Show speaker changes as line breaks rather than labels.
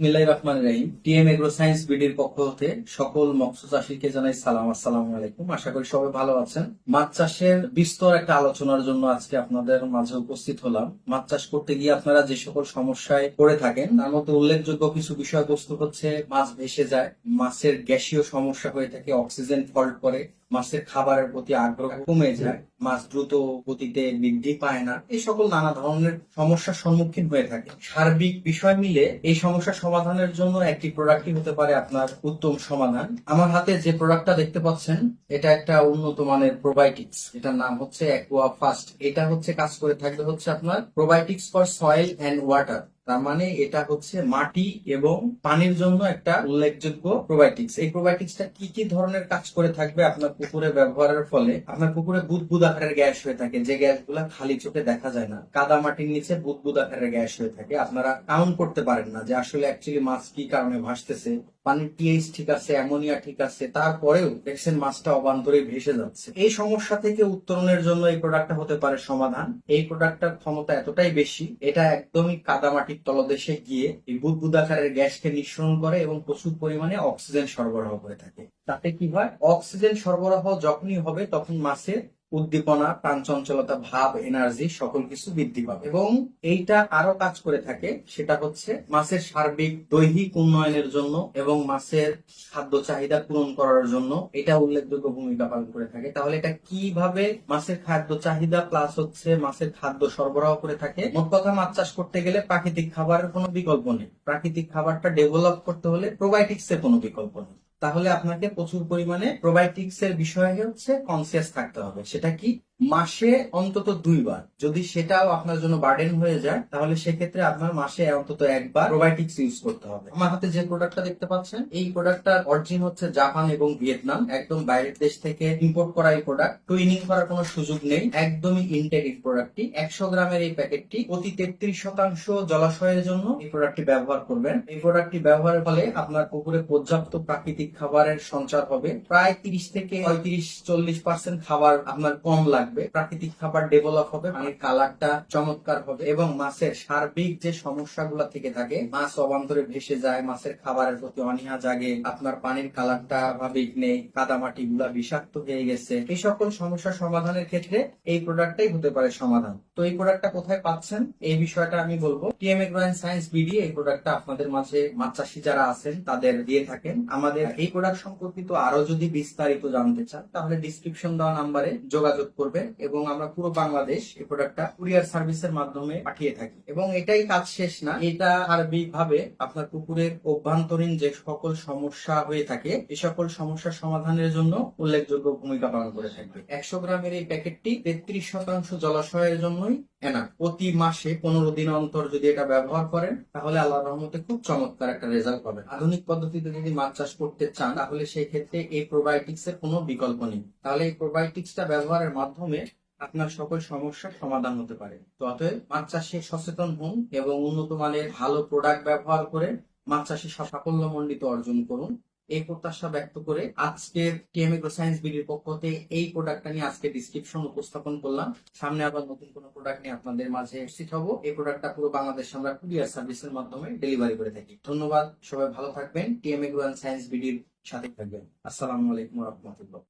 বিসমিল্লাহির রহমানির রহিম। TM agro বিডির পক্ষ সকল মৎস্য আলাইকুম। আশা করি সবাই ভালো আছেন। মাছ চাষের বিস্তর একটা আলোচনার জন্য আজকে আপনাদের মাঝে উপস্থিত হলাম। মাছ চাষ করতে গিয়ে আপনারা যে সকল সমস্যায় পড়ে থাকেন, তার মধ্যে উল্লেখযোগ্য কিছু বিষয়বস্তু হচ্ছে, মাছ ভেসে যায়, মাছের গ্যাসীয় সমস্যা হয়ে থাকে, অক্সিজেন ফল্ট করে মাছের খাবারের প্রতি আগ্রহ কমে যায়, মাছ দ্রুত গতিতে বৃদ্ধি পায় না, এই সকল নানা ধরনের সমস্যার সম্মুখীন হয়ে থাকে। সার্বিক বিষয় মিলে এই সমস্যা সমাধানের জন্য একটি প্রোডাক্টই হতে পারে আপনার উত্তম সমাধান। আমার হাতে যে প্রোডাক্টটা দেখতে পাচ্ছেন, এটা একটা উন্নত মানের প্রোবায়োটিক্স এটার নাম হচ্ছে অ্যাকোয়া ফাস্ট এটা হচ্ছে কাজ করে থাকবে হচ্ছে আপনার probiotics for soil and water তার মানে এটা হচ্ছে মাটি এবং পানির জন্য একটা উল্লেখযোগ্য প্রোবায়োটিক্স এই প্রোবায়োটিক্সটা কি কি ধরনের কাজ করে থাকবে আপনার পুকুরে ব্যবহারের ফলে? আপনার পুকুরে বুদবুদ আকারের গ্যাস হয়ে থাকে, যে গ্যাসগুলা খালি চোখে দেখা যায় না। কাদা মাটির নিচে বুদবুদ আকারের গ্যাস হয়ে থাকে। আপনারা কাউন্ট করতে পারেন না যে আসলে অ্যাকচুয়ালি মাছ কি কারণে ভাসতেছে। পানির টিএইচ ঠিক আছে অ্যামোনিয়া ঠিক আছে, তারপরেও দেখছেন মাছটা অবান্তরে ভেসে যাচ্ছে। এই সমস্যা থেকে উত্তরণের জন্য এই প্রোডাক্টটা হতে পারে সমাধান। এই প্রোডাক্টটার ক্ষমতা এতটাই বেশি, এটা একদমই কাদামাটির তলদেশে গিয়ে এই বুদবুদ আকারের গ্যাসকে নিঃসরণ করে এবং প্রচুর পরিমাণে অক্সিজেন সরবরাহ করে থাকে। তাতে কি হয়? অক্সিজেন সরবরাহ যখনই হবে তখন মাছের উদ্দীপনা, প্রাণচঞ্চলতা, ভাব এনার্জি সকল কিছু বৃদ্ধি পাবে। এবং এইটা আরও কাজ করে থাকে, সেটা হচ্ছে মাছের সার্বিক দৈহিক উন্নয়নের জন্য এবং মাছের খাদ্য চাহিদা পূরণ করার জন্য এটা উল্লেখযোগ্য ভূমিকা পালন করে থাকে। তাহলে এটা কীভাবে মাছের খাদ্য চাহিদা প্লাস হচ্ছে মাছের খাদ্য সরবরাহ করে থাকে? মোট কথা মাছ চাষ করতে গেলে প্রাকৃতিক খাবারের কোনো বিকল্প নেই। প্রাকৃতিক খাবারটা ডেভেলপ করতে হলে প্রোবায়োটিক্স এর কোনো বিকল্প নেই। তাহলে আপনাকে প্রচুর পরিমাণে প্রোবায়োটিক্স এর বিষয়ে হচ্ছে কনসিয়াস থাকতে হবে। সেটা কি? মাসে অন্তত দুইবার। যদি সেটাও আপনার জন্য বার্ডেন হয়ে যায়, তাহলে সেক্ষেত্রে আপনার মাসে অন্তত একবার প্রোবায়োটিক্স ইউজ করতে হবে। আমার হাতে যে প্রোডাক্টটা দেখতে পাচ্ছেন, এই প্রোডাক্টটার অরিজিন হচ্ছে জাপান এবং ভিয়েতনাম। একদম বাইরের দেশ থেকে ইম্পোর্ট করা এই প্রোডাক্ট টুইনিং করার কোনো সুযোগ নেই। একদমই ইনটেক এই প্রোডাক্টটি একশো গ্রামের এই প্যাকেটটি প্রতি তেত্রিশ শতাংশ জলাশয়ের জন্য এই প্রোডাক্টটি ব্যবহার করবেন। এই প্রোডাক্টটি ব্যবহারের ফলে আপনার পুকুরে পর্যাপ্ত প্রাকৃতিক খাবারের সঞ্চার হবে। প্রায় তিরিশ থেকে পঁয়ত্রিশ, চল্লিশ পার্সেন্ট খাবার আপনার কম লাগবে। প্রাকৃতিক খাবার ডেভেলপ হবে, পানির কালারটা চমৎকার হবে এবং মাছের সার্বিক যে সমস্যাগুলো থেকে থাকে, মাছ অবান্তরে ভেসে যায়, মাছের খাবারের প্রতি অনীহা জাগে, আপনার পানির কালারটা স্বাভাবিক নেই কাদামাটি গুলা বিষাক্ত হয়ে গেছে। এই সকল সমস্যা সমাধানের ক্ষেত্রে এই প্রোডাক্টটাই হতে পারে সমাধান। তো এই প্রোডাক্টটা কোথায় পাচ্ছেন? এই বিষয়টা আমি বলব। টিএম এগ্রোয়েন সায়েন্স বিডি এই প্রোডাক্টটা আপনাদের মাঝে মাছ চাষি যারা আছেন, তাদের দিয়ে থাকেন। আমাদের এই প্রোডাক্ট সম্পর্কিত আরও যদি বিস্তারিত জানতে চান, তাহলে ডিসক্রিপশন দেওয়া নাম্বারে যোগাযোগ করবেন। এবং আমরা পুরো বাংলাদেশ এই প্রোডাক্টটা কুরিয়ার সার্ভিসের মাধ্যমে পাঠিয়ে থাকি। এবং এটাই কাজ শেষ না, এটা সার্বিক ভাবে আপনার কুকুরের অভ্যন্তরীণ যে সকল সমস্যা হয়ে থাকে এ সকল সমস্যা সমাধানের জন্য উল্লেখযোগ্য ভূমিকা পালন করে থাকবে। একশো গ্রামের এই প্যাকেটটি তেত্রিশ শতাংশ জলাশয়ের জন্যই এনা প্রতি মাসে পনেরো দিন অন্তর যদি এটা ব্যবহার করেন, তাহলে আল্লাহ রহমতে খুব চমৎকার একটা রেজাল্ট পাবেন। আধুনিক পদ্ধতিতে যদি মাছ চাষ করতে চান, তাহলে সেই ক্ষেত্রে এই প্রোবায়োটিক্স এর কোনো বিকল্প নেই। তাহলে এই প্রোবায়োটিক্সটা ব্যবহারের মাধ্যমে আপনার সকল সমস্যার সমাধান হতে পারে। তো অতএব মাছ চাষে সচেতন হন এবং উন্নত মানের ভালো প্রোডাক্ট ব্যবহার করে মাছ চাষে সাফল্য মণ্ডিত অর্জন করুন। এই প্রত্যাশা ব্যক্ত করে আজকের টিএম এগ্রো সায়েন্স বিডির পক্ষ থেকে এই প্রোডাক্টটা নিয়ে আজকে ডিসক্রিপশন উপস্থাপন করলাম। সামনে আবার নতুন কোনো প্রোডাক্ট নিয়ে আপনাদের মাঝে উপস্থিত হব। এই প্রোডাক্টটা পুরো বাংলাদেশ আমরা কুরিয়ার সার্ভিসের মাধ্যমে ডেলিভারি করে থাকি। ধন্যবাদ, সবাই ভালো থাকবেন। টিএম এগ্রো সায়েন্স বিডির সাথে থাকবেন। আসসালামু আলাইকুম রহমতুল্লাহ।